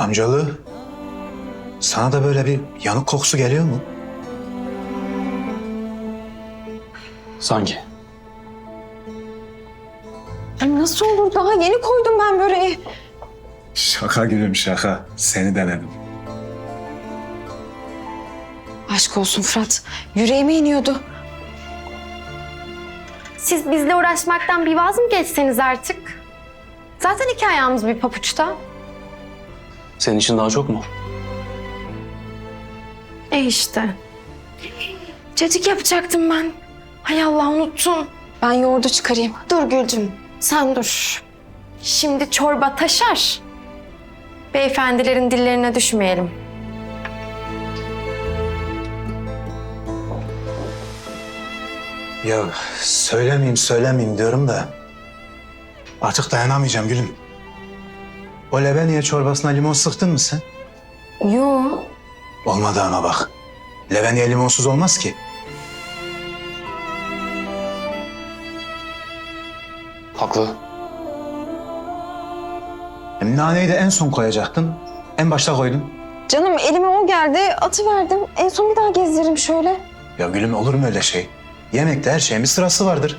Amcalı, sana da böyle bir yanık kokusu geliyor mu? Sanki. Ay nasıl olur? Daha yeni koydum ben böreği. Şaka gülüm şaka. Seni denedim. Aşk olsun Fırat. Yüreğime iniyordu. Siz bizle uğraşmaktan bir vaz mı geçseniz artık? Zaten iki ayağımız bir papuçta. Senin için daha çok mu? E işte. Cacık yapacaktım ben. Hay Allah unuttum. Ben yoğurdu çıkarayım. Dur Gülcüm, sen dur. Şimdi çorba taşar. Beyefendilerin dillerine düşmeyelim. Ya söylemeyeyim söylemeyeyim diyorum da artık dayanamayacağım gülüm. O lebeniye çorbasına limon sıktın mı sen? Yo. Olmadı ama bak. Lebeniye limonsuz olmaz ki. Haklı. Hem naneyi de en son koyacaktın. En başta koydun. Canım elime o geldi. Atıverdim. En son bir daha gezdiririm şöyle. Ya gülüm olur mu öyle şey? Yemekte her şeyin bir sırası vardır.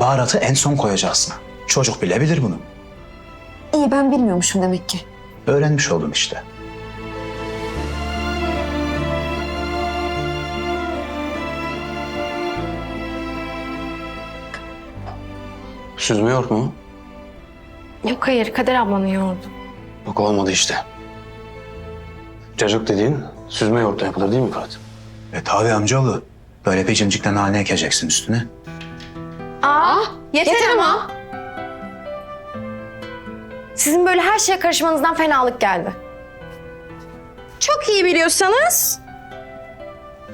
Baharatı en son koyacaksın. Çocuk bile bilir bunu. İyi ben bilmiyormuşum demek ki. Öğrenmiş oldum işte. Süzme yoğurt mu? Yok hayır, Kader ablanın yoğurdu. Yok olmadı işte. Cacık dediğin süzme yoğurtla yapılır değil mi Fırat? E tabi amcaoğlu. Böyle bir cimcikle nane ekeceksin üstüne. Aa, yeter, ama. Sizin böyle her şeye karışmanızdan fenalık geldi. Çok iyi biliyorsanız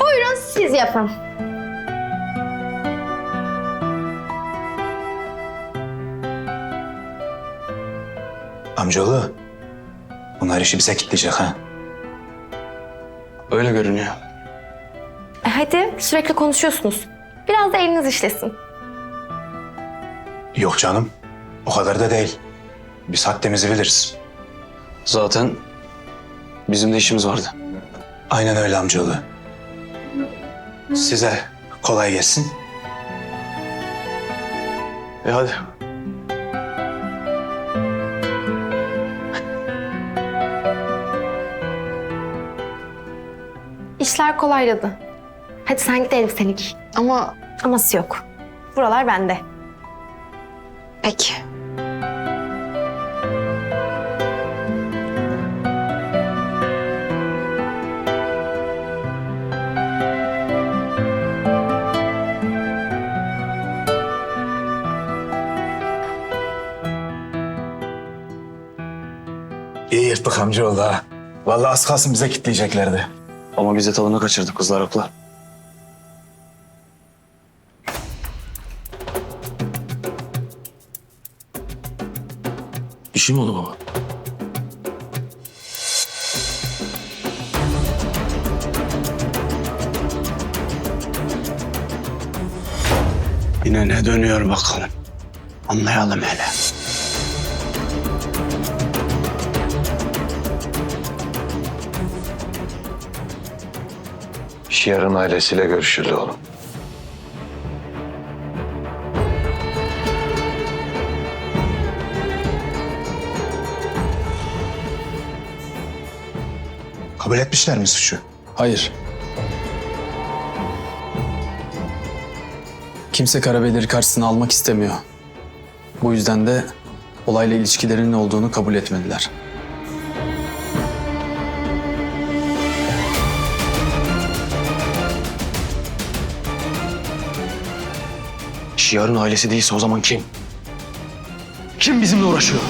buyurun siz yapın. Amcaoğlu. Bunlar işi bize kitleyecek ha. Öyle görünüyor. E hadi sürekli konuşuyorsunuz. Biraz da eliniz işlesin. Yok canım. O kadar da değil. Biz haddimizi biliriz. Zaten bizim de işimiz vardı. Aynen öyle amcaoğlu. Size kolay gelsin. E hadi. İşler kolayladı. Hadi sen git elbiseni giy. Ama Aması yok. Buralar bende. peki. Yırttık amcaoğlu ha. Vallahi az kalsın bize kitleyeceklerdi. Ama biz de tadını kaçırdık kızlar haklı. Bir şey mi oldu baba? Yine ne dönüyor bakalım. Anlayalım hele. Şiar'ın ailesiyle görüşüldü oğlum. Kabul etmişler mi suçu? Hayır. Kimse Karabeyleri karşısına almak istemiyor. Bu yüzden de olayla ilişkilerinin olduğunu kabul etmediler. Şiar'ın ailesi değilse o zaman kim? Kim bizimle uğraşıyor?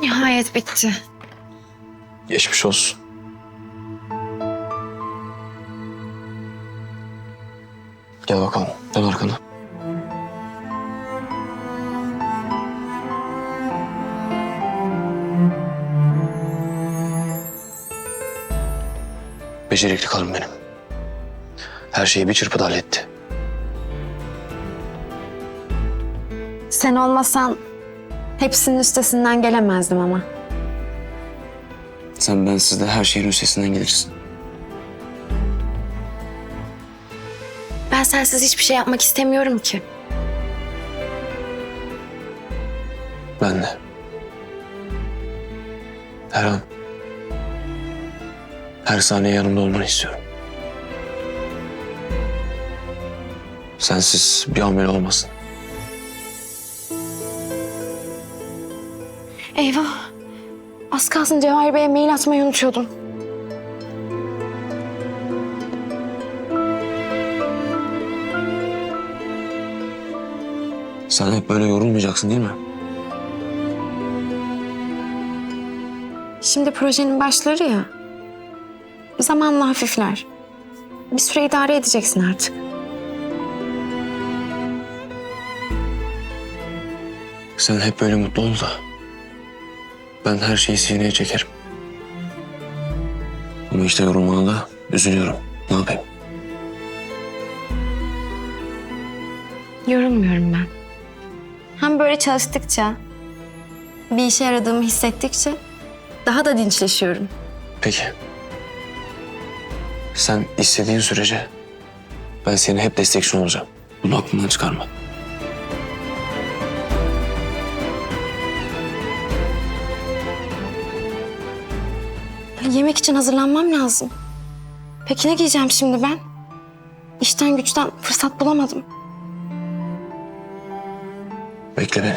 Nihayet bitti. Geçmiş olsun. Gel bakalım. Dön arkanı. Becerikli kalın benim. Her şeyi bir çırpıda halletti. Sen olmasan hepsinin üstesinden gelemezdim ama. Sen bensizde her şeyin üstesinden gelirsin. Sensiz hiçbir şey yapmak istemiyorum ki. Ben de. Her an, her saniye yanımda olmanı istiyorum. Sensiz bir amel olmasın. Eyvah. Az kalsın Cevahir Bey'e mail atmayı unutuyordum. Sen hep böyle yorulmayacaksın değil mi? Şimdi projenin başları ya. Zamanla hafifler. Bir süre idare edeceksin artık. Sen hep böyle mutlu ol da. Ben her şeyi sineye çekerim. Ama işte yorulmana da üzülüyorum. Ne yapayım? Yorulmuyorum ben. Hem böyle çalıştıkça, bir işe yaradığımı hissettikçe daha da dinçleşiyorum. Peki. Sen istediğin sürece ben senin hep destekçin olacağım. Bunu aklından çıkarma. Yemek için hazırlanmam lazım. Peki ne giyeceğim şimdi ben? İşten güçten fırsat bulamadım. Bekle beni.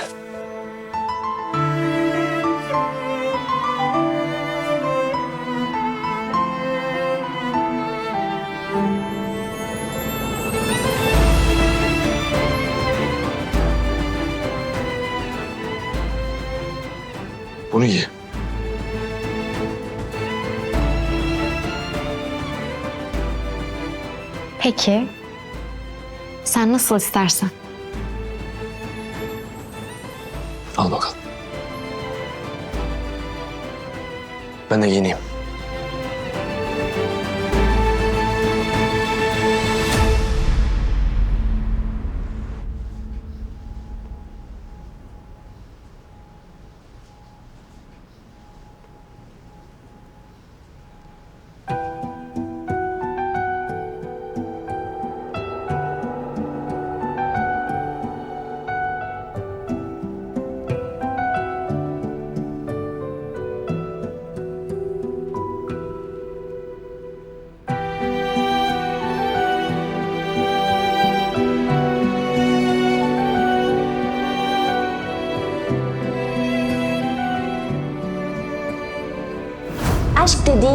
Bunu giy. Peki. Sen nasıl istersen. Al bakalım. Ben de giyineyim.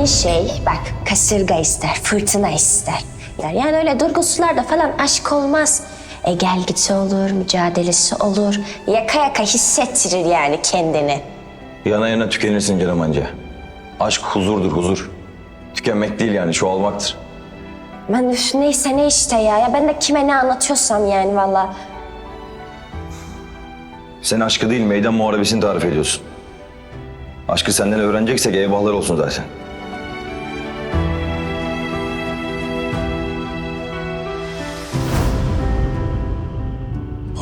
Dediğin şey bak kasırga ister, fırtına ister. Yani öyle durgusuzlarda falan aşk olmaz. E gel gitsi olur, mücadelesi olur. Yaka yaka hissettirir yani kendini. Yana yana tükenirsin canım anca. Aşk huzurdur huzur. Tükenmek değil yani çoğalmaktır. Ben üf, neyse ne işte ya. Ya ben de kime ne anlatıyorsam yani valla. Sen aşkı değil meydan muharebesini tarif ediyorsun. Aşkı senden öğreneceksek eyvahlar olsun zaten.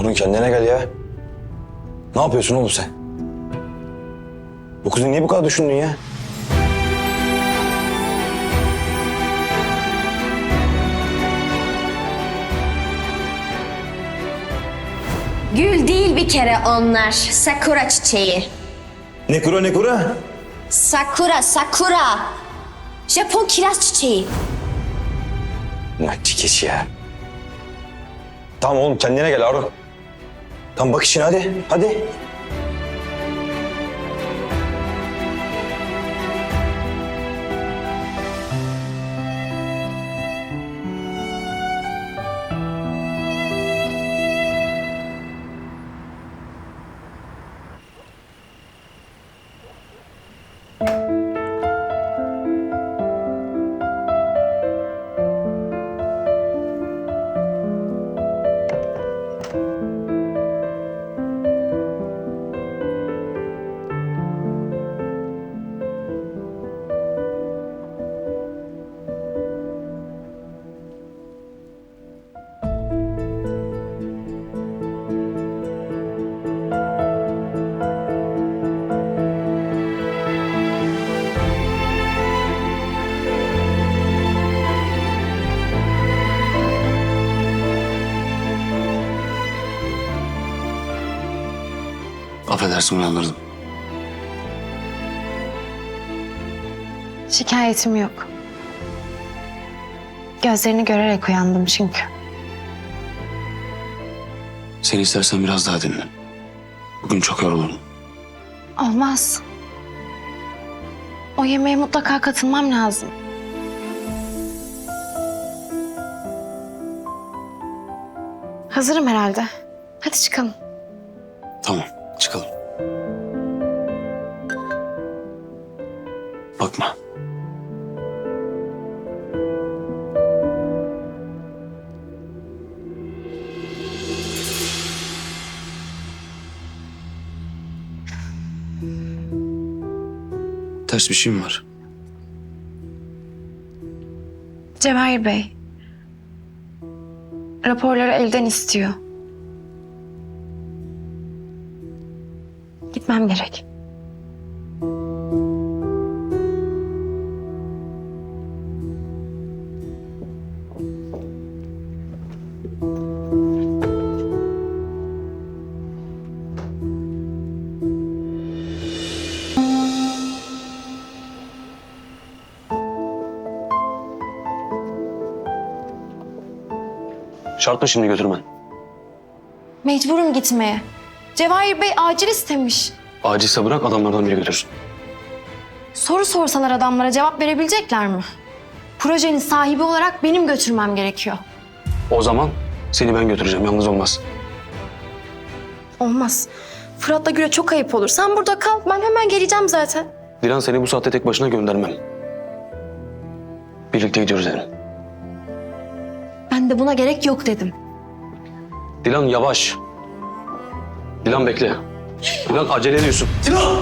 Harun kendine gel ya. Ne yapıyorsun oğlum sen? Bu kızı niye bu kadar düşündün ya? Gül değil bir kere onlar. Sakura çiçeği. Ne kura ne kura? Sakura, sakura. Japon kiraz çiçeği. Ne çikeç ya. Tamam oğlum kendine gel Harun. Tamam bak işine hadi. Hadi. Affedersin uyandırdım. Şikayetim yok. Gözlerini görerek uyandım çünkü. Seni istersen biraz daha dinle. Bugün çok yorgunum. Olmaz. O yemeğe mutlaka katılmam lazım. Hazırım herhalde. Hadi çıkalım. Tamam Bakma. Ters bir şey mi var? Cevahir Bey. Raporları elden istiyor. Gitmem gerek. Şart mı şimdi götürmen? Mecburum gitmeye. Cevahir Bey acil istemiş. Acilse bırak adamlardan biri götürsün. Soru sorsalar adamlara cevap verebilecekler mi? Projenin sahibi olarak benim götürmem gerekiyor. O zaman seni ben götüreceğim. Yalnız olmaz. Olmaz. Fırat'la Gül'e çok ayıp olur. Sen burada kal. Ben hemen geleceğim zaten. Dilan seni bu saatte tek başına göndermem. Birlikte gidiyoruz dedim. Ben de buna gerek yok dedim. Dilan yavaş. Dilan bekle. Dilan acele ediyorsun. Dilan!